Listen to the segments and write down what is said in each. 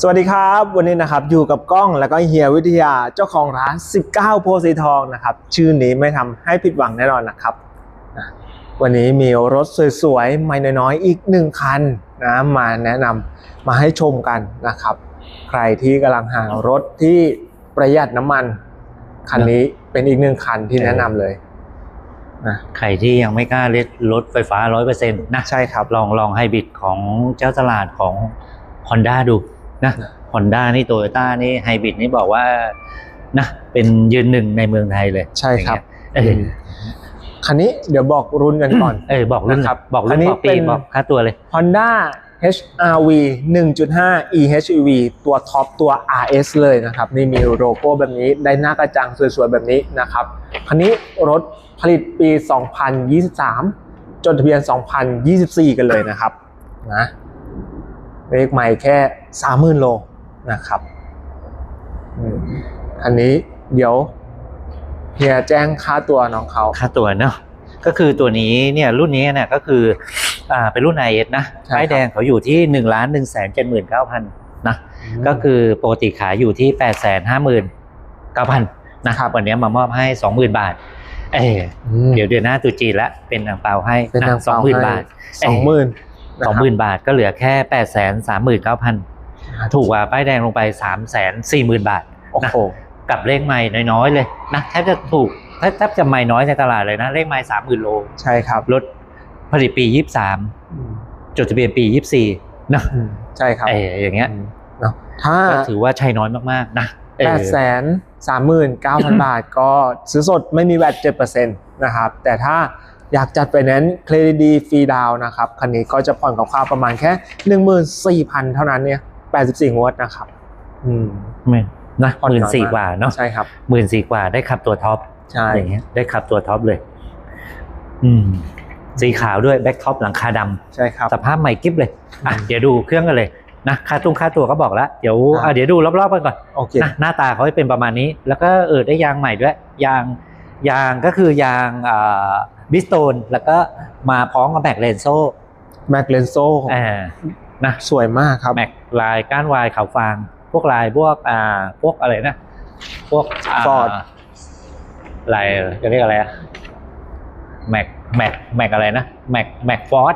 สวัสดีครับ วันนี้นะครับอยู่กับก้องแล้วก็เฮียวิทยาเจ้าของร้าน 19 โพธิ์สีทองนะครับ ชื่อนี้ไม่ทำให้ผิดหวังแน่นอนนะครับอะวันนี้มีรถสวยๆไม่น้อยๆอีกหนึ่งคันนะมาแนะนำมาให้ชมกันนะครับ ใครที่กำลังหารถที่ประหยัดน้ำมัน คันนี้เป็นอีกหนึ่งคันที่แนะนำเลยนะใครที่ยังไม่กล้าเล่นรถไฟฟ้าร้อยเปอร์เซ็นต์นะใช่ครับลองลองไฮบริดของเจ้าตลาดของ Honda ดู นะนะ Honda นี่โตโยต้านี่ไฮบริดนี่บอกว่านะเป็นยืนหนึ่งในเมืองไทยเลยใช่ครับอย่างเงี้ยคันนี้เดี๋ยวบอกรุ่นกันก่อน เออเออบอกรุ่นนะครับบอกอัรุ่นนนี้บอกปีเป็นบอกค่าตัวเลย Honda HRV 1.5 eHEV ตัวท็อปตัว RS เลยนะครับ นี่มีโลโก้แบบนี้ได้หน้ากระจังสวยๆ แบบนี้นะครับ คันนี้รถผลิตปี 2023 จดทะเบียน 2024 กันเลยนะครับนะ เลขใหม่แค่30,000โลนะครับอืมคันนี้เดี๋ยวเฮียแจ้งค่าตัวน้องเขาค่าตัวเนาะก็คือตัวนี้เนี่ยรุ่นนี้เนี่ยก็คืออ่าเป็นรุ่น i อนะใช่ครับป้ายแดงเขาอยู่ที่1นึ่งล้านหนึ่งแสนเจ็ดหมื่นเก้าพันนะก็คือปกติขายอยู่ที่แปดแสนห้าหมื่นเก้าพันนะครับวันนี้มามอบให้สองหมื่นบาทเออมเดี๋ยวเดือนหน้าตรุษจีนละเป็นอ่างเปาให้เป็นนางสองเปาหมื่นให้บาทสองหมื่น สองหมื่นบาทก็เหลือแค่แปดแสนสามหมื่นเก้าพันถูกกว่าป้ายแดงลงไปสามแสนสี่หมื่นบาทโอ้โหกับเลขใหม่น้อยๆเลยนะแทบจะถูกแทบแทบจะใหม่น้อยในตลาดเลยนะเลขใหม่สามหมื่นโลใช่ครับรถผลิตปียี่สามจดทะเบียนปียี่สี่นะอืมใช่ครับเอออย่างเงี้ยอืมเนาะถ้าก็ถือว่าใช้น้อยมากๆนะเออแปดแสนสามหมื่นเก้าพันบาทก็ซื้อสดไม่มีแวดเจ็ดเปอร์เซ็นต์นะครับ แต่ถ้า อยากจัดไปนั้นเครดิตดีฟรีดาวน์นะครับ คันนี้ก็จะผ่อนกับค่าวๆประมาณแค่หนึ่งหมื่นสี่พันเท่านั้นเนี่ยแปดสิบสี่งวดนะครับ อืมไม่นะผ่อนหมื่นน้อยสี่มากกว่าเนาะใช่ครับหมื่นสี่กว่าได้ขับตัวท็อปใช่อย่างเงี้ยได้ขับตัวท็อปเลย อืมสีขาวด้วยแบ็คท็อปหลังคาดำใช่ครับสภาพใหม่กิ๊บเลยอะอืมเดี๋ยวดูเครื่องกันเลยนะค่าตุ้งค่าตัวก็บอกแล้วเดี๋ยวครับอะเดี๋ยวดูรอบๆกันก่อนโอเคนะหน้าตาเขาจะเป็นประมาณนี้ แล้วก็เออได้ยางใหม่ด้วยยางยางก็คือยางอ่า บิสโตนแล้วก็มาพร้อมกับแม็กเลนโซ่แม็กเลนโซอ่านะสวยมากครับแม็กลายก้านวายขาวฟาง พวกลายพวกอ่าพวกอะไรนะ พวกา Ford ลายจะเรียกอะไรอะแม็กแม็กแม็กอะไรนะแม็กแม็กฟอร์ด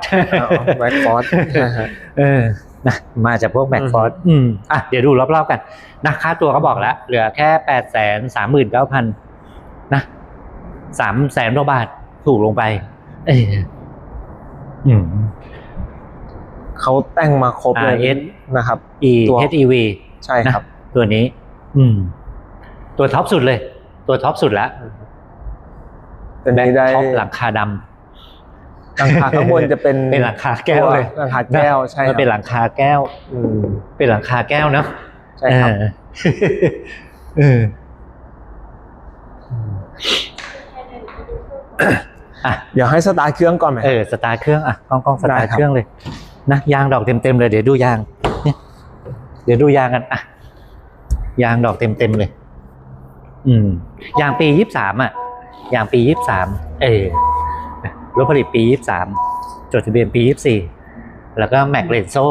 แม็กฟอร์ดเออนะมาจากพวกแม็กฟอร์ดอืมอะเดี๋ยวดูรอบๆกันนะค่าตัวเขาบอกแล้ว เหลือแค่แปดแสนสามหมื่นเก้าพันนะสามแสนกว่าบาท ถูกลงไปเอออืมเขาแต่งมาครบเลย RS นะครับ E ตัว HEV ใช่ครับ ตัวนี้ อืม ตัวท็อปสุดเลย ตัวท็อปสุดแล้วเป็นนี้ได้ท็อปหลังคาดหลังคาข้างบนจะเป็นำเป็นหลังคาแก้วเลยหลังคาแก้วใช่มันเป็นหลังคาแก้ว อืมเป็นหลังคาแก้วเนาะใช่ครับเออเอออะเดี๋ยวให้สตาร์ทเครื่องก่อนไหมเออสตาร์ทเครื่องอะกล้องกล้องสตาร์ได้ทครับเครื่องเลยนะยางดอกเต็มเต็มๆเลยเดี๋ยวดูยางเนี่ยเดี๋ยวดูยางกันอะยางดอกเต็มเต็มๆเลย อืมยางปียี่สามอะยางปียี่สามเออรถผลิตปียี่สามจดทะเบียนปียี่สี่แล้วก็แม็กเลนโซ่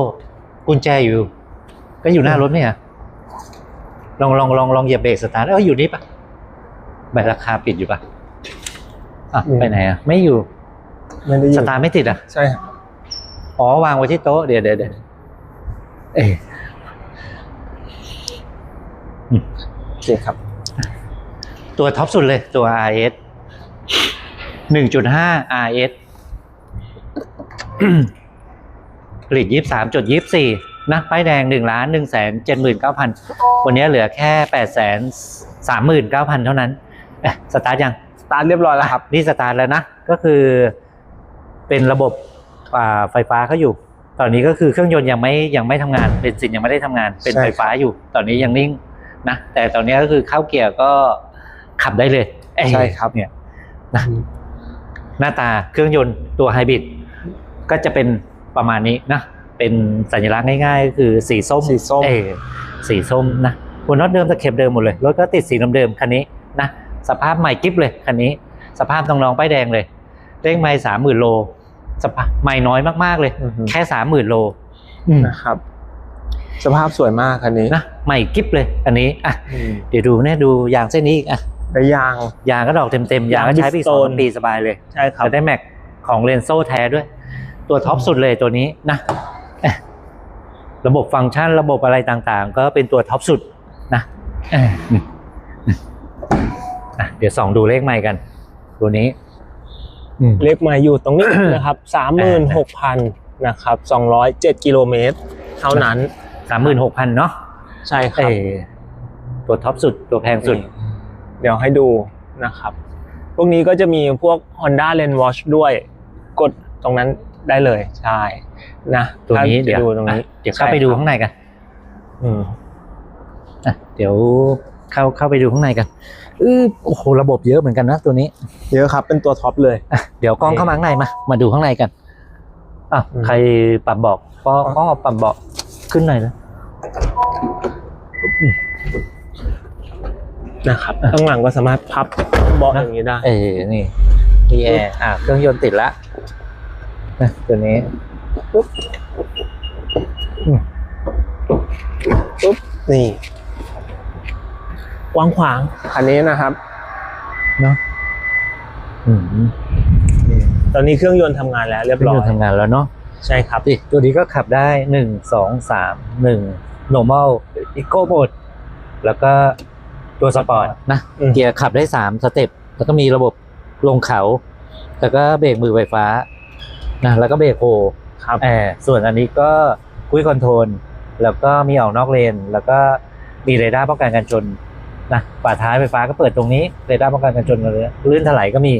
กุญแจอยู่ ก็อยู่หน้ารถเนี่ยลองลองลองลองเหยียบเบรกสตาร์ทเอออยู่นี่ปะใบราคาปิดอยู่ปะ อะไปไหนอะ ไม่อยู่ไม่ได้ยิสนตาร์ทไม่ติดอะ ใช่ครับอ๋อ วางไว้ที่โต๊ะเดี๋ยวเดี๋ยวเดี๋ยวเอ๊ะโอเคครับ ตัวท็อปสุดเลยตัว RS หนึ่งจุดห้า RS ผลิตยี่สามจุดยี่สี่นะป้ายแดงหนึ่งล้านหนึ่งแสนเจ็ดหมื่นเก้าพันวันนี้เหลือแค่แปดแสนสามหมื่นเก้าพันเท่านั้นเอ๊ะสตาร์ทยังส ตาร์ทเรียบร้อยแล้วครับนี่สตาร์ทแล้วนะ ก็คือเป็นระบบอ่าไฟฟ้าเขาอยู่ ตอนนี้ก็คือเครื่องยนต์ยังไม่ยังไม่ทำงานเบนซินยังไม่ได้ทำงาน เป็นใช่ไฟฟ้าอยู่ ตอนนี้ยังนิ่งนะ แต่ตอนนี้ก็คือเข้าเกียร์ก็ขับได้เลยเอ้ยใช่ครับเนี่ยนะหน้าตาเครื่องยนต์ตัวไฮบริดก็จะเป็นประมาณนี้นะ เป็นสัญลักษณ์ง่ายๆ ก็คือสีส้ม สีส้มเออสีส้มนะหัวน็อตเดิมตะเข็บเดิมหมดเลย รถก็ติดสีเดิมๆคันนี้นะ สภาพใหม่กิ๊บเลยคันนี้ สภาพน้องๆป้ายแดงเลยเลขไม่สามหมื่นโลสภาพใหม่น้อยมากๆเลยอือฮึแค่สามหมื่นโลอืมนะครับ สภาพสวยมากคันนี้นะใหม่กิ๊บเลยอันนี้อะอืมเดี๋ยวดูเนี่ยดูยางเส้นนี้อีกอะได้ยางยางก็ดอกเต็มๆยางก็ใช้ไปอีกสอง Bridgestone ปีสบายเลยใช่ครับจะได้แม็กของเลนโซ่แท้ด้วย ตัวท็อปสุดเลยตัวนี้นะเอ๊ะระบบฟังก์ชันระบบอะไรต่างๆ ก็เป็นตัวท็อปสุดนะเอ๊ะนี่อะเดี๋ยวส่องดูเลขใหม่กัน ตัวนี้อืม เลขไมาอยู่ตรงนี้นะครับสามหมื่นหกพันนะครับสองร้อยเจ็ดกิโลเมตรเท่านั้นสามหมื่นหกพันเนาะใช่คเอรับ อตัวท็อปสุดตัวแพงสุด เดี๋ยวให้ดูนะครับ พวกนี้ก็จะมีพวก Honda Lens Watch ด้วย กดตรงนั้นได้เลยใช่นะตัวนี้ถ้าเดี๋ยวจะดูตรงนี้อะเดี๋ยวเข้าไปดูข้างในกัน อืม อะเดี๋ยว เข้าเข้าไปดูข้างในกันเออโอ้โหระบบเยอะเหมือนกันนะตัวนี้ เยอะครับ เป็นตัวท็อปเลยอะเดี๋ยวกล้องเข้ามาข้างในมา มาดูข้างในกันอะอืมใครปรับเบอกก็ก็ปรับเบาะขึ้นหน่อยนะนะครับข้างหลังก็สามารถพับเบาะอย่างนี้ได้ เออนี่มีแอร์อะเครื่องยนต์ติดละนะตัวนี้ปุ๊บอืมปุ๊บนี่ กว้างขวางคันนี้นะครับเนาะอืมตอนนี้เครื่องยนต์ทำงานแล้ว เรียบเครื่องร้อยยนต์ทำงานแล้วเนาะใช่ครับดิตัวนี้ก็ขับได้หนึ่งสองสามหนึ่ง normal eco mode แล้วก็ตัวสปอร์ตนะ อืม เกียร์ขับได้สามสเต็ปแล้วก็มีระบบลงเขา แล้วก็เบรกมือไฟฟ้านะแล้วก็เบรกโฮครับ แอร์ส่วนอันนี้ก็คุยคอนโทรลแล้วก็มีออกนอกเลน แล้วก็มีเรดาร์ป้องกันการชน นะฝาท้ายไฟฟ้าก็เปิดตรงนี้เรดาร์ป้องกันการชนเลยลื่นถลายก็มี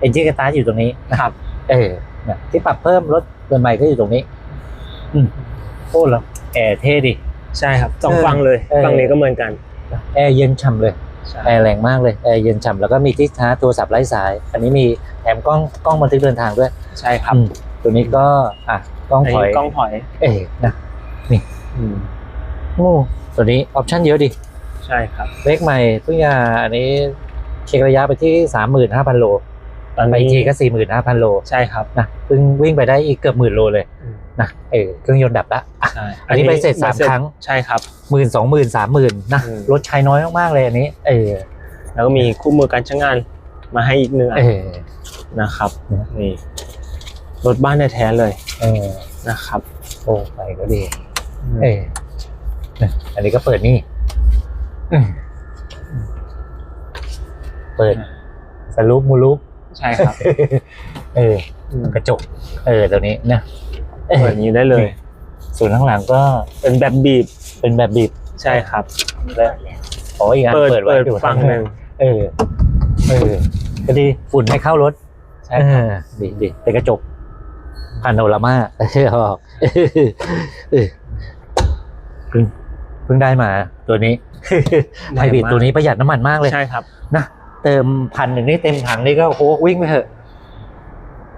เอนจินกระตาอยู่ตรงนี้นะครับ เออนะที่ปรับเพิ่มรถเดินใหม่ก็อยู่ตรงนี้ อืมโอ้แล้วแอร์เท่ดิใช่ครับสองเออฝั่งเลยเออฝั่งนี้ก็เหมือนกันแอร์เย็นฉ่ำเลยใช่แอร์แรงมากเลยแอร์เย็นฉ่ำแล้วก็มีที่ชาร์จโทรศัพท์ไร้สาย อันนี้มีแถมกล้องกล้องบันทึกเดินทางด้วย ใช่ครับอืมตัวนี้ก็อะกล้องถอยกล้องถอย เอ๋นะอืมโอ้ตัวนี้ออปชั่นเยอะดิ ใช่ครับ เลขใหม่เพิ่งจะอันนี้เช็คระยะไปที่สามหมื่นห้าพันโลตอนไปนี้อีกทีก็สี่หมื่นห้าพันโลใช่ครับนะเพิ่งวิ่งไปได้อีกเกือบหมื่นโลเลยอืมนะเออเครื่องยนต์ดับละอะใช่อันนี้ใบเสร็จสามครั้งใช่ครับหมื่นสองหมื่นสามหมื่นนะอืมรถใช้น้อยมากๆเลยอันนี้ เออแล้วก็มีคู่มือการใช้งานมาให้อีกหนึ่งอัเอนอนะครับนะนี่รถบ้านแท้ๆเลย เออนะครับ โอ้ไปก็ดี เออนะอันนี้ก็เปิดนี่อืม เปิดสลูปมูลูปใช่ครับ เอออืมกระจก เออตัวนี้นะเออแบบนี้ได้เลย ส่วนข้างหลังก็เป็นแบบบีบ เป็นแบบบีบ ใช่ครับและขออีกอันเปิดเปิดไว้เปิดดูฝั่งหนึ่งเออ เออ ก็ดีฝุ่นไม่เข้ารถ ใช่ครับเออดีดีเป็นกระจกพาโนรามาเออออก เออเพิ่งเพิ่งได้มาตัวนี้ ไฮบริดตัวนี้ประหยัดน้ำมันมากเลย ใช่ครับ นะเติมพันหนึ่งนี่เต็มถังนี่ก็โอ้โหวิ่งไปเถอะ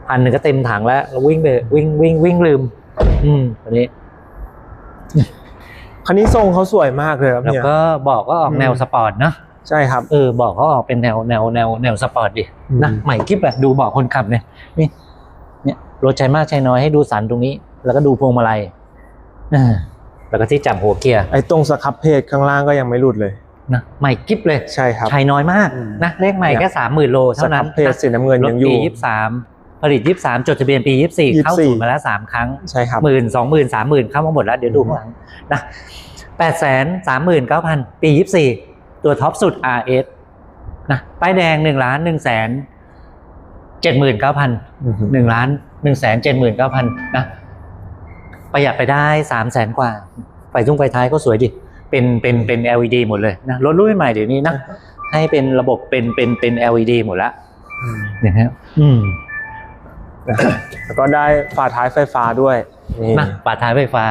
พันหนึ่งก็เต็มถังแล้วแล้ววิ่งไปวิ่งวิ่งวิ่งลืม อืมตัวนี้คันนี้ทรงเขาสวยมากเลยครับแล้วเนี่ยก็บอกก็ออกอืมแนวสปอร์ตนะใช่ครับเออบอกเขาออกเป็นแนวแนวแนวแนวสปอร์ตดิอืมนะใหม่กิ๊บอะดูเบอกคนขับเนี่ยนี่ เนี่ยรถใช้มากใช้น้อยให้ดูสันตรงนี้ แล้วก็ดูพวงมาลัยอ่า แล้วก็ที่จับหัวเกียร์ไอ้ตรงสครับเพจข้างล่างก็ยังไม่หลุดเลยนะใหม่กิ๊บเลยใช่ครับใช้น้อยมากอืมนะเลขใหม่เนี่ยแค่สามหมื่นโลสเท่าคนั้รันบเพจนะสีน้ำเงินรยัถงอปียู่ยี่สามผลิตยี่สามจดทะเบียนปียี่สี่24เข้าศูนย์มาแล้วสามครั้งใช่ครับหมื่นสองหมื่นสามหมื่นเข้ามาหมดแล้วเดี๋ยวดูข้างหลังนะแปดแสนสามหมื่นเก้าพันปียี่สี่ตัวท็อปสุด RS นะป้ายแดงหนึ่งล้านหนึ่งแสนเจ็ดหมื่นเก้าพันอือฮึหนึ่งล้านหนึ่งแสนเจ็ดหมื่นเก้าพันนะ ประหยัดไปได้สามแสนกว่า ไฟทุ่งไฟท้ายก็สวยดิ เป็นเป็นเป็น LED หมดเลยนะรถรุ่นใหม่เดี๋ยวนี้นะให้เป็นระบบเป็นเป็นเป็น LED หมดละอืมเนี่ยฮะอืมนะครับแล้วก็ได้ฝาท้ายไฟฟ้าด้วยนี่นะฝาท้ายไฟฟ้า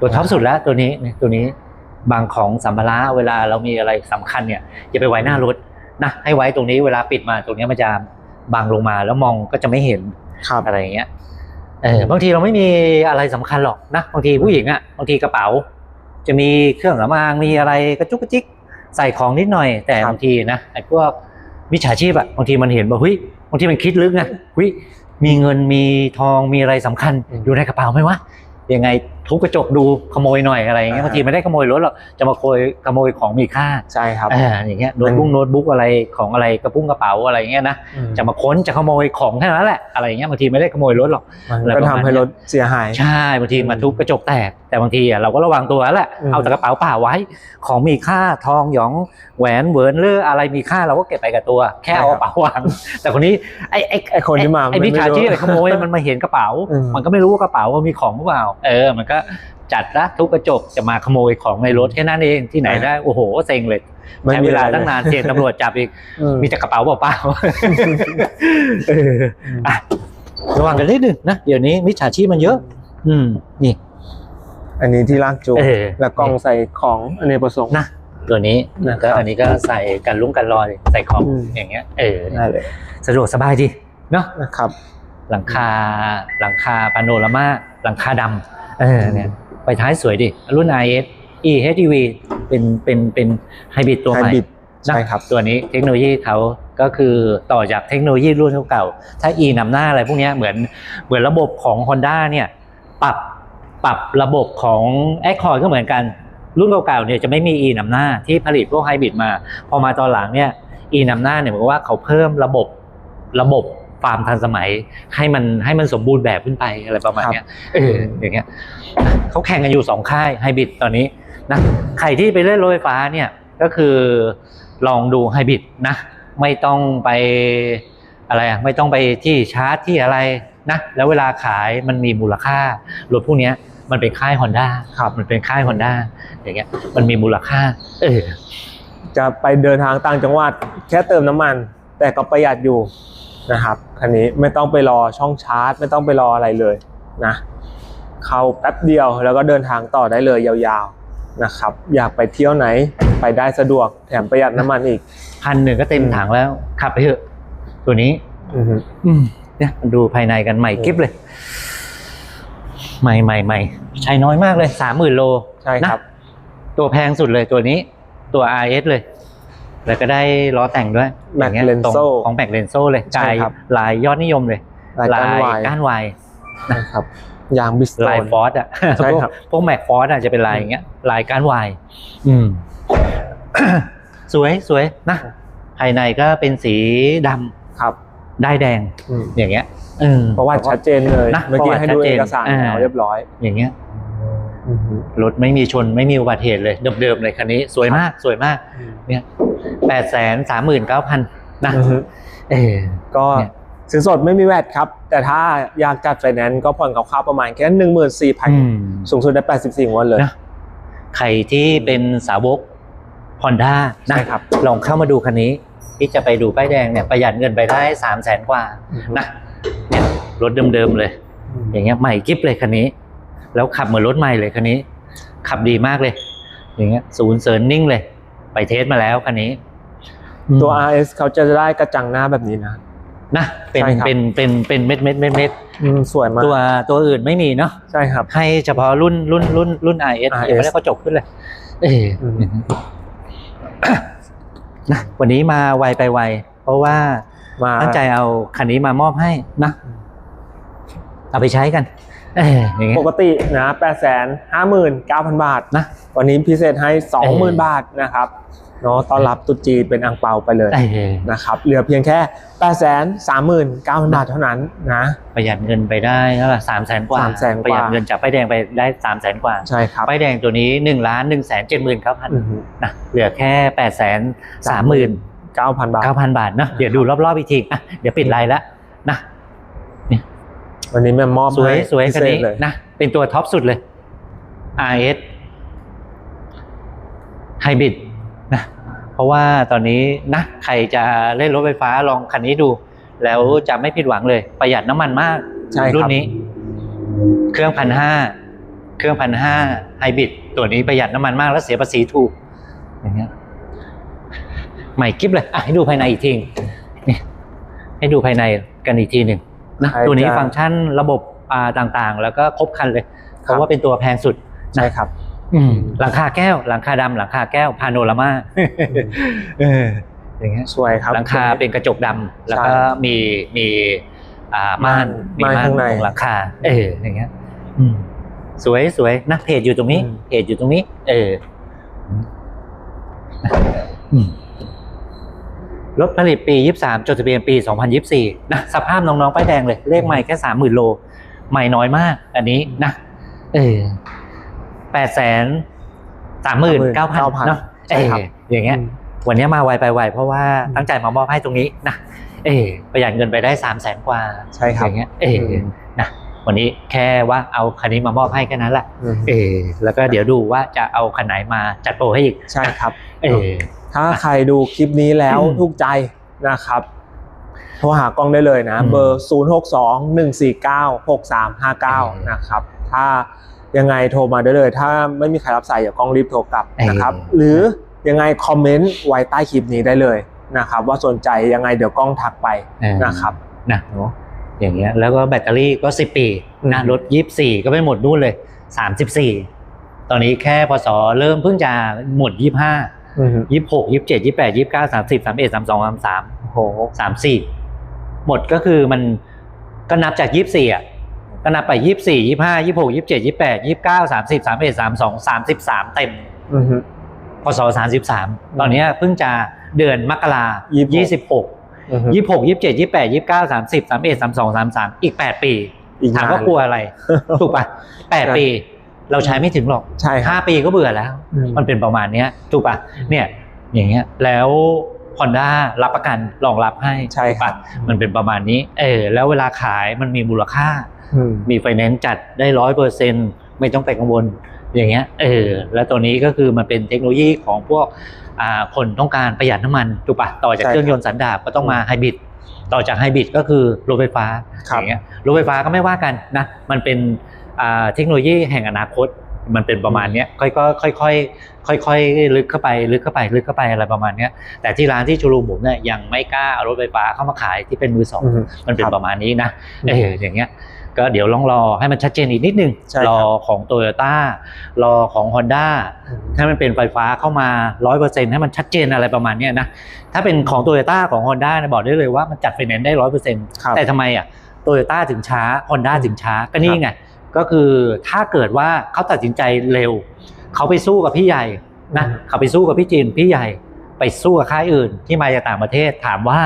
ตัวท็อปสุดแล้วตัวนี้เนี่ยตัวนี้บางของสัมภาระเวลาเรามีอะไรสำคัญเนี่ยอย่าไปไว้หน้ารถนะให้ไว้ตรงนี้เวลาปิดมาตรงเนี้ยมันจะบังลงมาแล้วมองก็จะไม่เห็นครับอะไรอย่างเงี้ย เออบางทีเราไม่มีอะไรสำคัญหรอกนะบางทีผู้หญิงอะบางทีกระเป๋า จะมีเครื่องสำอางมีอะไรกระจุกกระจิกใส่ของนิดหน่อย แต่ครับบางทีนะไอ้พวกมิจฉาชีพอะบางทีมันเห็นว่าเฮ้ยบางทีมันคิดลึกไงเฮ้ยมีเงินมีทองมีอะไรสำคัญอยู่ในกระเป๋าไหมวะยังไง ทุบกระจกดูขโมยหน่อยอะไรอย่างเงี้ยอ่าบางทีไม่ได้ขโมยรถหรอกจะมาขโมยขโมยของมีค่าใช่ครับอ่าอย่างเงี้ยโน้ตบุ๊กโน้ตบุ๊กอะไรของอะไรกระปุ้งกระเป๋าอะไรอย่างเงี้ยนะอืมจะมาค้นจะขโมยของแค่นั้นแหละอะไรอย่างเงี้ยบางทีไม่ได้ขโมยรถหรอกมันก็ทำให้รถเสียหายใช่บางทีมาทุบกระจกแตกแต่บางทีอะเราก็ระวังตัวแล้วแหละอืมเอาแต่กระเป๋าเปล่าไว้ ของมีค่าทองหยองแหวนเหวินหรืออะไรมีค่าเราก็เก็บไปกับตัว แค่เอากระเป๋าวางแต่คนนี้ไอ้ไอ้ไอ้คนที่มาไอ้มันมิจฉาไม่รู้ชีพไอ้ขโมยมันมาเห็นกระเป๋าอืมมันก็ไม่รู้ว่ากระเป๋าว่ามีของหรือเปล่าเออมันก็จัดละทุบกระจกจะมาขโมยของในรถแค่นั้นเองที่ไหนได้โอ้โหเซ็งเลยไม่ใช้มีเวลาอะไรตั้งนานเสียตำรวจจับอีกอืมมีแต่กระเป๋าเปล่าๆเอออะระวังกันนิดนึงนะเดี๋ยวนี้มิจฉาชีพมันเยอะ อืม นี่ อันนี้ที่ลากจูงเออแล้วกล่องใส่ของอเนกประสงค์นะตัวนี้นะครับก็อันนี้ก็ใส่กันลุ้งกันลอยใส่ของอืมอย่างเงี้ย เออได้เลยสะดวกสบายดีเนาะนะครับ หลังคาหลังคาปาโนรามาหลังคาดำ เออเนี่ยไปท้ายสวยดิ รุ่น IS e HEV เป็นเป็นเป็นไฮบริดตัวใหม่ Hybrid นะใช่ครับตัวนี้เทคโนโลยีเขาก็คือต่อจากเทคโนโลยีรุ่นเก่าๆถ้า E นำหน้าอะไรพวกเนี้ยเหมือนเหมือนระบบของ Honda เนี่ยปรับปรับระบบของ Accord ก็เหมือนกัน รุ่นเก่าๆเนี่ยจะไม่มี E นำหน้าที่ผลิตพวกไฮบริดมา พอมาตอนหลังเนี่ย E นำหน้าเนี่ยเหมือนกับว่าเขาเพิ่มระบบระบบ ฟาร์มทันสมัยให้มันให้มันสมบูรณ์แบบขึ้นไปอะไรประมาณเนี้ยเอออย่างเงี้ยเขาแข่งกันอยู่สองค่ายไฮบริดตอนนี้นะใครที่ไปเล่นรถไฟฟ้าเนี่ยก็คือลองดูไฮบริดนะ ไม่ต้องไปอะไรอะไม่ต้องไปที่ชาร์จที่อะไรนะแล้วเวลาขายมันมีมูลค่ารถพวกเนี้ยมันเป็นค่าย Honda ครับมันเป็นค่าย Honda อย่างเงี้ยมันมีมูลค่าเออจะไปเดินทางต่างจังหวัดแค่เติมน้ำมัน แต่ก็ประหยัดอยู่ นะครับคันนี้ไม่ต้องไปรอช่องชาร์จ ไม่ต้องไปรออะไรเลยนะเข้าแป๊บเดียวแล้วก็เดินทางต่อได้เลยยาวๆนะครับ อยากไปเที่ยวไหนไปได้สะดวกแถมประหยัดน้ำมันอีกพันหนึ่งก็เต็มถังแล้วขับไปเถอะ ตัวนี้อือฮึอืมเนี่ยดูภายในกันใหม่กิ๊บเลย ใหม่ใหม่ใหม่ใช้น้อยมากเลยสามหมื่นโลใช่ครับนะตัวแพงสุดเลยตัวนี้ ตัว RS เลย แล้วก็ได้ล้อแต่งด้วยแม็กอย่างงี้ยเลนตรงโซของแม็กเลนโซเลยใช่ลายครับลายยอดนิยมเลยรายการวายก้านวายนะครับยางบิสโตลายนฟอสอะใช่ครับพวกพวกแม็กฟอสอะจะเป็นลายอย่างเงี้ย ลายก้านวายอืมสวยสวยนะภายในก็เป็นสีดำครับ ได้ายแดงอืมอย่างเงี้ยเออเพราะว่าชัดเจนเลยนะเมื่อกี้ให้ดูประวัติชัดเจเอนกสารอ่าแล้วเรียบร้อย อย่างเงี้ยอือฮึรถไม่มีชนไม่มีอุบัติเหตุเลยเดิมๆเลยคันนี้ สวยมากสวยมาก เนี่ย แปดแสนสามหมื่นเก้าพันนะอือฮึเออก็เนี่ยสินสดไม่มีแวดครับ แต่ถ้าอยากจัดไฟแนนซ์ก็ผ่อนคร่าวๆประมาณแค่หนึ่งหมื่นสี่พันอืมสูงสุดได้แปดสิบสี่วันเลยนะใครที่เป็นสาวก Honda นะใช่ครับลองเข้ามาดูคันนี้ ที่จะไปดูป้ายแดงเนี่ยประหยัดเงินไปได้สามแสนกว่านะเนี่ยรถเดิมๆเลย อย่างเงี้ยใหม่กิ๊บเลยคันนี้ แล้วขับเหมือนรถใหม่เลยคันนี้ ขับดีมากเลย อย่างเงี้ยศูนย์เสริญนิ่งเลย ไปเทสมาแล้วคันนี้ ตัวอืม RS เขาจะได้กระจังหน้าแบบนี้นะ นะ เป็นใช่ครับ เป็นเป็นเป็นเม็ดเม็ดเม็ดเม็ดอืมสวยมากตัวตัวอื่นไม่มีเนาะใช่ครับ ให้เฉพาะรุ่นรุ่นรุ่นรุ่น RS RS ยังไม่ได้กระจกขึ้นเลย เอออม นะวันนี้มาไวไปไว เพราะว่า มา ตั้งใจเอาคันนี้มามอบให้นะเอาไปใช้กันเอออย่างเงี้ยปกตินะแปดแสนห้าหมื่นเก้าพันบาทนะ วันนี้พิเศษให้สองหมื่นเออบาทนะครับเนาะต้อนรับตรุษจีนเป็นอังเปาไปเลยเออนะครับเหลือเพียงแค่แปดแสนสามหมื่นเก้าพันบาทเท่านั้นนะ ประหยัดเงินไปได้เท่าไหร่สามแสนกว่า300,000ประหยัดกว่าเงินจากป้ายแดงไปได้สามแสนกว่าใช่ครับป้ายแดงตัวนี้หนึ่งล้านหนึ่งแสนเจ็ดหมื่นเก้าพันอือฮึนะเหลือแค่แปดแสนสามหมื่นเก้าพันบาทเก้าพันบาทเนอะเดี๋ยวดูรอบๆอีกทีอะเดี๋ยวปิดไลน์แล้วนะ วันนี้แม่มอบสวยให้สวยพิคันเศษนี้เลยนะ เป็นตัวท็อปสุดเลย RS ไฮบริดนะ เพราะว่าตอนนี้นะใครจะเล่นรถไฟฟ้าลองคันนี้ดู แล้วจะไม่ผิดหวังเลย ประหยัดน้ำมันมากใช่ครับรุ่นนี้ เครื่องพันห้าเครื่องพันห้าไฮบริดตัวนี้ประหยัดน้ำมันมากแล้วเสียภาษีถูกอย่างเงี้ยใหม่กิ๊บเลยอะให้ดูภายในอีกทีนี่ให้ดูภายในกันอีกทีหนึ่ง นะใครตัวนี้จะฟังก์ชันระบบอ่าต่างๆ แล้วก็ครบครันเลย เพราะว่าเป็นตัวแพงสุดใช่ครับหลังคาแก้ว หลังคาดำหลังคาแก้วพาโนรามาเอออย่างเงี้ยสวยครับ หลังคาเป็นกระจกดำแล้วก็มีมีอ่าม่านม่านข้างในของหลังคา เอออย่างเงี้ยอืมสวยสวยนะเพจอยู่ตรงนี้อืมเพจอยู่ตรงนี้ เอออืม รถผลิตปี 23 จดทะเบียนปี 2024 นะ สภาพน้องๆป้ายแดงเลย เลขใหม่แค่ 30,000 โล ใหม่น้อยมาก อันนี้นะ เออแปดแสนสามหมื่นเก้าพันเนาะใช่ครับเอออย่างเงี้ย วันนี้มาไวไปไวเพราะว่าตั้งใจมามอบให้ตรงนี้นะ เออประหยัดเงินไปได้สามแสนกว่า ใช่ครับอย่างเงี้ย เอออืมนะวันนี้แค่ว่าเอาคันนี้มามอบให้แค่นั้นแหละอืมเออแล้วก็เดี๋ยวดูว่าจะเอาคันไหนมาจัดโปรให้อีก ใช่ครับ เออ ถ้าใครดูคลิปนี้แล้วอืมถูกใจนะครับ โทรหากล้องได้เลยนะอืมเบอร์ 0 6 2 1 4 9 6 3 5 9 นะครับ ถ้ายังไงโทรมาได้เลย ถ้าไม่มีใครรับสายอย่ากล้องรีบโทรกลับนะครับ หรือยังไงคอมเมนต์ไว้ใต้คลิปนี้ได้เลยนะครับ ว่าสนใจยังไงเดี๋ยวกล้องทักไปเออนะครับนะอย่างเงี้ยแล้วก็แบตเตอรี่ก็สิบปีนะอืมรถยี่สี่ก็ไม่หมดนู่นเลยสามสิบสี่ตอนนี้แค่พศเริ่มเพิ่งจะหมดยี่ห้า อืมยี่หกยี่เจ็ดยี่แปดยี่เก้าสามสิบสามเอ็ดสามสองสามสามโอ้โหสามสี่หมดก็คือมันก็นับจากยี่สี่อะก็นับไปยี่สี่ยี่ห้ายี่หกยี่เจ็ดยี่แปดยี่เก้าสามสิบสามเอ็ดสามสองสามสิบสามเต็มอือฮึพศสามสิบสามตอนเนี้ยเพิ่งจะเดือนมกรา26ยี่สิบหกอือฮึยี่หกยี่เจ็ดยี่แปดยี่เก้าสามสิบสามเอ็ดสามสองสามสามอีกแปดปีอีกถามนานว่ากลัวอะไร ถูกปะแปดใช่ปี เราใช้ไม่ถึงหรอกใช่คห้ารับปีก็เบื่อแล้ว อืม มันเป็นประมาณเนี้ยถูกปะเนี่ยอย่างเงี้ยแล้วฮอนด้ารับประกันรองรับให้ใช่ถูกครัปะบมันเป็นประมาณนี้เออแล้วเวลาขายมันมีมูลค่า อืม มีไฟแนนซ์จัดได้ร้อยเปอร์เซ็นไม่ต้องไปกังวลอย่างเงี้ยเออแล้วตัวนี้ก็คือมันเป็นเทคโนโลยีของพวกอ่าคนต้องการประหยัดน้ำมันถูกปะต่อจากใช่เครื่องยนต์สันดาปก็ต้องมาไฮบริดต่อจากไฮบริดก็คือรถไฟฟ้าครับ อย่างเงี้ยรถไฟฟ้าก็ไม่ว่ากันนะมันเป็นอ่า เทคโนโลยีแห่งอนาคตมันเป็นประมาณเนี้ยค่อยๆค่อยๆค่อยๆลึกเข้าไปลึกเข้าไปลึกเข้าไปอะไรประมาณเนี้ยแต่ที่ร้านที่ชูรูมผมเนี่ยยังไม่กล้าเอารถไฟฟ้าเข้ามาขายที่เป็นมือสองอือฮึมันเป็นครับประมาณนี้นะอืมเอออย่างเงี้ยก็เดี๋ยวลองรอให้มันชัดเจนอีกนิดนึงใช่ครับรอของโตโยต้ารอของ Honda อืมถ้ามันเป็นไฟฟ้าเข้ามาร้อยเปอร์เซ็นให้มันชัดเจนอะไรประมาณเนี้ยนะถ้าเป็นของโตโยต้าของ Honda เนี่ยบอกได้เลยว่ามันจัดไฟแนนซ์ได้ร้อยเปอร์เซ็นต์ครับแต่ทำไมอะโตโยต้าถึงช้า Honda ถึงช้าก็นี่ไง ก็คือถ้าเกิดว่าเขาตัดสินใจเร็ว เขาไปสู้กับพี่ใหญ่นะอืมเขาไปสู้กับพี่จีนพี่ใหญ่ไปสู้กับค่ายอื่นที่มาจากต่างประเทศถามว่า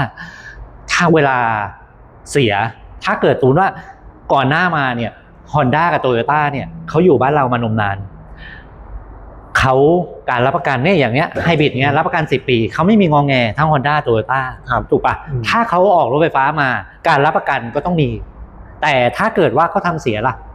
ถ้าเวลาเสีย ถ้าเกิดตูนว่าก่อนหน้ามาเนี่ยฮอนด้ากับโตโยต้าเนี่ยเขาอยู่บ้านเรามานมนานเขาการรับประกันเนี่ยอย่างเนี้ยไฮบริดเนี้ยรับประกัน 10 ปีเขาไม่มีงองแงทั้งฮอนด้าโตโยต้าครับถูกปะอืมถ้าเขาออกรถไฟฟ้ามา การรับประกันก็ต้องมี แต่ถ้าเกิดว่าเขาทำเสียล่ะอืม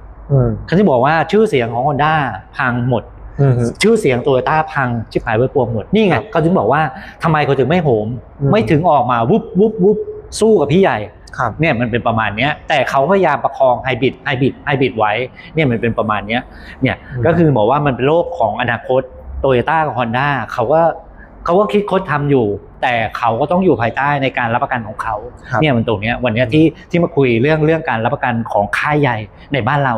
เขาจะบอกว่าชื่อเสียงของฮอนด้าพังหมดอืมชื่อเสียงโตโยต้าพังชิบหายไปปวงหมด นี่ไงครับเขาถึงบอกว่าทำไมเขาถึงไม่โหมอืมไม่ถึงออกมาวุบวุบวุบสู้กับพี่ใหญ่ครับเนี่ยมันเป็นประมาณเนี้ยแต่เขาพยายามประคองไฮบริดไฮบริดไฮบริดไว้เนี่ยมันเป็นประมาณเนี้ยเนี่ยอืมก็คือบอกว่ามันเป็นโลกของอนาคตโตโยต้ากับฮอนด้าเขาก็เขาก็คิดค้นทำอยู่ แต่เขาก็ต้องอยู่ภายใต้ในการรับประกันของเขาครับเนี่ยมันตรงเนี้ยวันเนี้ยที่ที่มาคุยเรื่องเรื่องการรับประกันของค่ายใหญ่ในบ้านเรา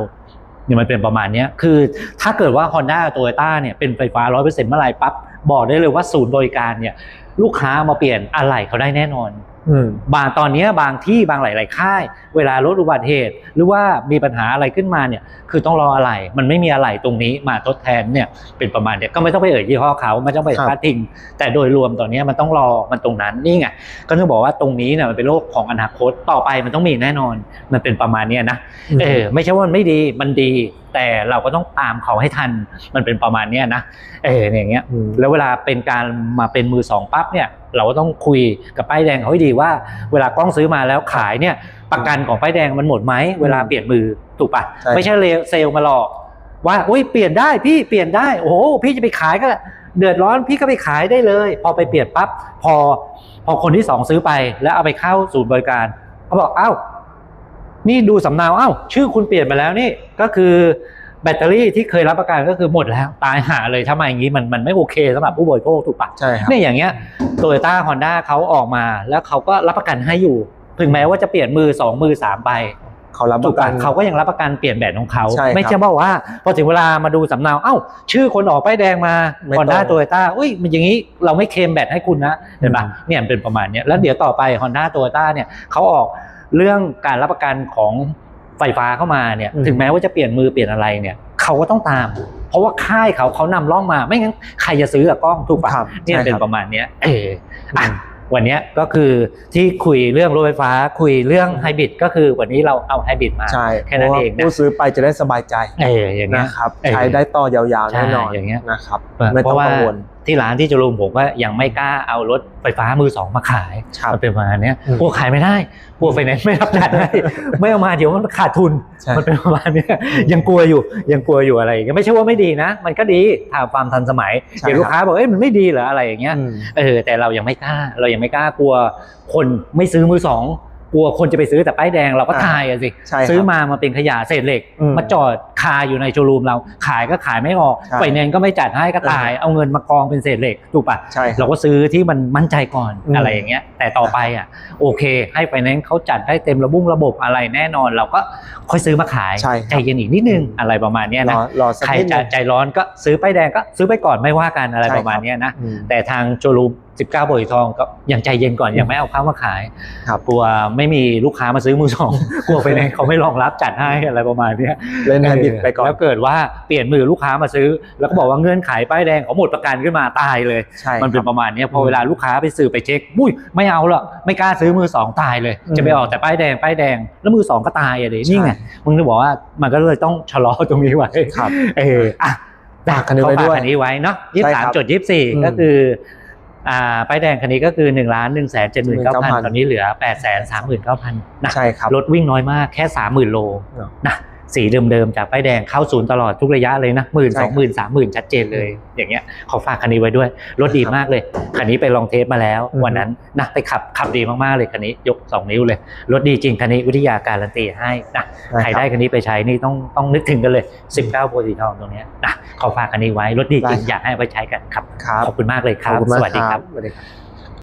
เนี่ยมันเป็นประมาณนี้คือถ้าเกิดว่า Honda โตโยต้าเนี่ยเป็นไฟฟ้า 100%เมื่อไหร่ปั๊บบอกได้เลยว่าศูนย์บริการเนี่ยลูกค้ามาเปลี่ยนอะไรเขาได้แน่นอน บางตอนเนี้ยบางที่บางหลาย ๆ ค่าย เวลารถอุบัติเหตุ หรือว่ามีปัญหาอะไรขึ้นมาเนี่ย คือต้องรออะไร มันไม่มีอะไรตรงนี้มาทดแทนเนี่ยเป็นประมาณเนี้ยก็ไม่ต้องไปเอ่ยยี่ห้อเขาไม่ต้องไปครับพาดทิ้งแต่โดยรวมตอนเนี้ยมันต้องรอมันตรงนั้นนี่ไงก็ต้องบอกว่าตรงนี้เนี่ยมันเป็นโลกของอนาคตต่อไปมันต้องมีแน่นอน มันเป็นประมาณเนี้ยนะเออไม่ใช่ว่ามันไม่ดีมันดี แต่เราก็ต้องตามเขาให้ทันมันเป็นประมาณเนี้ยนะเอออย่างเงี้ยอืมแล้วเวลาเป็นการมาเป็นมือสองปั๊บเนี่ยเราก็ต้องคุยกับป้ายแดงเขาให้ดีว่า เวลากล้องซื้อมาแล้วขายเนี่ยประกันของป้ายแดงมันหมดไหมเวลาเปลี่ยนมือถูกปะใช่ ไม่ใช่เซลล์มาหลอก ว่าโอ้ยเปลี่ยนได้พี่เปลี่ยนได้โอ้โหพี่จะไปขายก็เดือดร้อนพี่ก็ไปขายได้เลย พอไปเปลี่ยนปั๊บพอ พอคนที่สองซื้อไปแล้วเอาไปเข้าศูนย์บริการเขาบอกเอ้า นี่ดูสำเนาเอ้า ชื่อคุณเปลี่ยนไปแล้วนี่ก็คือ แบตเตอรี่ที่เคยรับประกันก็คือหมดแล้วตายหาเลยถ้ามาอย่างนี้มันมันไม่โอเคสำหรับผู้บริโภคถูกปะใช่ครับเนี่ยอย่างเงี้ยโตโยต้าฮอนด้าเขาออกมาแล้วเขาก็รับประกันให้อยู่ ถึงแม้ว่าจะเปลี่ยนมือสองมือสามไปเขารับปถูกระกัปะน เขาก็ยังรับประกันเปลี่ยนแบตของเขา ใช่ครับไม่ใช่บอกว่า พอถึงเวลามาดูสำเนาเอ้า ชื่อคนออกป้ายแดงมาไม่ฮอนด้าตรงโตโยต้าอุ้ยมันอย่างนี้เราไม่เคลมแบตให้คุณนะเห็นปะอืมเนี่ยมันเป็นประมาณเนี้ยแล้วเดี๋ยวต่อไป Honda โตโยต้าเนี่ยเขาออกเรื่องการรับประกันของ ไฟฟ้าเข้ามาเนี่ยอืมถึงแม้ว่าจะเปลี่ยนมือเปลี่ยนอะไรเนี่ยเขาก็ต้องตาม เพราะว่าค่ายเขาเขานำร่องมาไม่งั้นใครจะซื้อกับกล้องถูกปะครับเนี่ยใช่เป็นครับประมาณเนี้ยเอออะวันเนี้ยก็คือที่คุยเรื่องรถไฟฟ้าคุยเรื่องไฮบริดก็คือวันนี้เราเอาไฮบริดมาใช่แค่นั้นเองนะผู้ซื้อไปจะได้สบายใจเอออย่างเงี้ยนะครับเออใช้ได้ต่อยาวๆใช่แน่นอนอย่างเงี้ยนะครับเพไม่ต้อราะงว่ากังวล ที่ร้านที่จรูมผมก็ยังไม่กล้าเอารถไฟฟ้ามือสองมาขายครับมันเป็นประมาณเนี้ยอืมกลัวขายไม่ได้กลัวไฟแนนซ์ไม่รับจัดให้ไม่เอามาเดี๋ยวมันขาดทุนใช่มันเป็นประมาณเนี้ยยังกลัวอยู่ยังกลัวอยู่อะไรอย่างเงี้ยไม่ใช่ว่าไม่ดีนะ มันก็ดีถามความทันสมัยใช่เดี๋ยวลูกค้าบอกเอ้ยมันไม่ดีเหรออะไรอย่างเงี้ยอืมเออแต่เรายังไม่กล้าเรายังไม่กล้ากลัวคนไม่ซื้อมือสอง กลัวคนจะไปซื้อแต่ป้ายแดงเราก็อ่าทายอะสิ ใช่ครับซื้อมามาเป็นขยะเศษเหล็ก อืมมาจอดคาอยู่ในโชว์รูมเราขายก็ขายไม่ออกใช่ไฟแนนซ์ก็ไม่จัดให้ก็ตาย เอาเงินมากองเป็นเศษเหล็กถูกปะใช่ครัเราบก็ซื้อที่มันมั่นใจก่อนอืม อะไรอย่างเงี้ย แต่ต่อไปอะโอเค ให้ไฟแนนซ์เขาจัดให้เต็มระบุ้งระบบอะไรแน่นอน เราก็ค่อยซื้อมาขายใช่ครับ ใจเย็นอีกนิดนึงอะไรประมาณเนี้ยรนะอรอสักใครนิดหจะนึง ใจร้อนก็ซื้อป้ายแดงก็ซื้อไปก่อนไม่ว่ากันอะไรใช่ประมาณครับ เนี้ยนะ อืม แต่ทางโชว์รูม 19บริทองก็ยังใจเย็นก่อนยังไม่เอาเข้ามาขายครับกลัวไม่มีลูกค้ามาซื้อมือสองกลัวไฟแนนซ์เขาไม่รองรับจัดให้อะไรประมาณเนี้ยเล่นไฮบริดไปก่อนแล้วเกิดว่าเปลี่ยนมือลูกค้ามาซื้อ แล้วก็บอกว่าเงื่อนไขป้ายแดงเขาหมดประกันขึ้นมาตายเลยใช่มันเป็นครับประมาณเนี้ยพออืมเวลาลูกค้าไปซื้อไปเช็คมุ้ยไม่เอาหรอกไม่กล้าซื้อมือสองตายเลยอืมจะไปออกแต่ป้ายแดงป้ายแดงแล้วมือสองก็ตายอะดินี่ไงใช่มึงจะบอกว่ามันก็เลยต้องชะลอตรงนี้ไว้ครับเอออะฝากคันนี้ไว้ด้วยเขาฝากคันนี้ไว้เนาะยี่ใช่สามครับจุดยี่สี่อืมก็คือ อ่าป้ายแดงคันนี้ก็คือหนึ่งล้านหนึ่งแสนเจ็ดหมื่นเก้าพัน19,000ตอนนี้เหลือแปดแสนสามหมื่นเก้าพันนะใช่ครับรถวิ่งน้อยมากแค่สามหมื่นโลเนอะนะ สีเดิมๆจากป้ายแดงเข้าศูนย์ตลอดทุกระยะเลยนะหมื่นใช่สครัอบงหมื่นสามหมื่นชัดเจนเลย อย่างเงี้ยขอฝากคันนี้ไว้ด้วย รถดีครับมากเลย คันนี้ไปลองเทสมาแล้วอืมวันนั้นนะไปขับขับดีมากๆเลยคันนี้ยกสองนิ้วเลย รถดีจริงคันนี้วิทยาการันตีให้นะใครได้คันนี้ไปใช้นี่ต้องต้องนึกถึงกันเลย 19โพสีทองตรงเนี้ยนะขอฝากคันนี้ไว้รถดีจริงได้ครับอยากให้เอาไปใช้กันครับครับขอบคุณมากเลยครับขอบคุณมากสวัสดีครับสวัสดีครับ